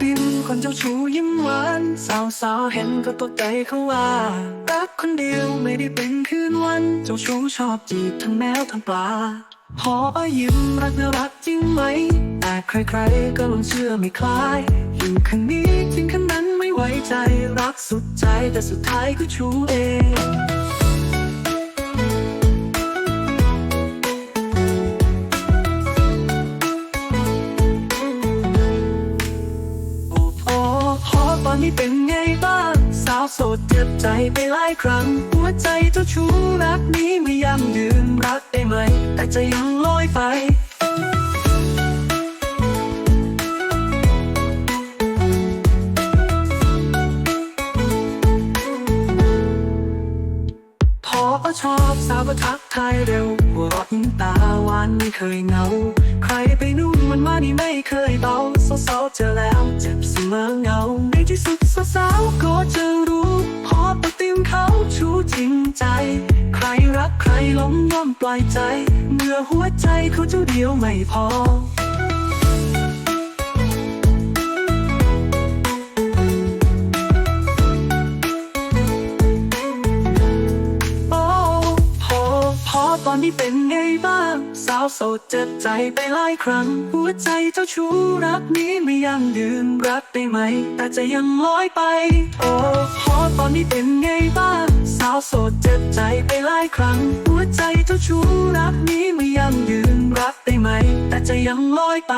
บินคนเจ้าชู้ยิ้มหวานสาวสาวเห็นก็ตกใจเขาว่ารักคนเดียวไม่ได้เป็นคืนวัน เจ้าชู้ชอบจีบทั้งแมวทั้งปลาพอยิ้มรักน่ารักจริงไหม แต่ใครๆ ก็ลงเชื่อไม่คล้าย อยู่ข้างนี้จริงข้างนั้นไม่ไว้ใจรักสุดใจแต่สุดท้ายก็ชู้เอง อนนี้เป็นไงบ้าง สาวโสดเจ็บใจไปหลายครั้ง หัวใจเจ้าชู้รักนี้ไม่ยั่งยืนรักได้ไหม แต่ใจยังลอยไปพอก็ชอบสาวก็ทักทายเร็วหัวเราะยิ้มตาหวานไม่เคยเหงา ใครไปนู่นมันมานี่ไม่เคยเบาสาวๆเจอแล้วเจ็บเสมอเหงา สาวก็จะรู้ พอปติมเขาชูจริงใจ ใครรักใครหลงย่อมปล่อยใจ เมื่อหัวใจเขาเจ้าเดียวไม่พอโอ้พอพอตอนนี้เป็นไงบ้าง สาวโสดเจ็บใจไปหลายครั้ง หัวใจเจ้าชู้รักนี้ไม่ยังยืน รักได้ไหม แต่จะยังลอยไป โอ้พอตอนนี้เป็นไงบ้าง สาวโสดเจ็บใจไปหลายครั้ง หัวใจเจ้าชู้รักนี้ไม่ยังยืนรักได้ไหม แต่จะยังลอยไป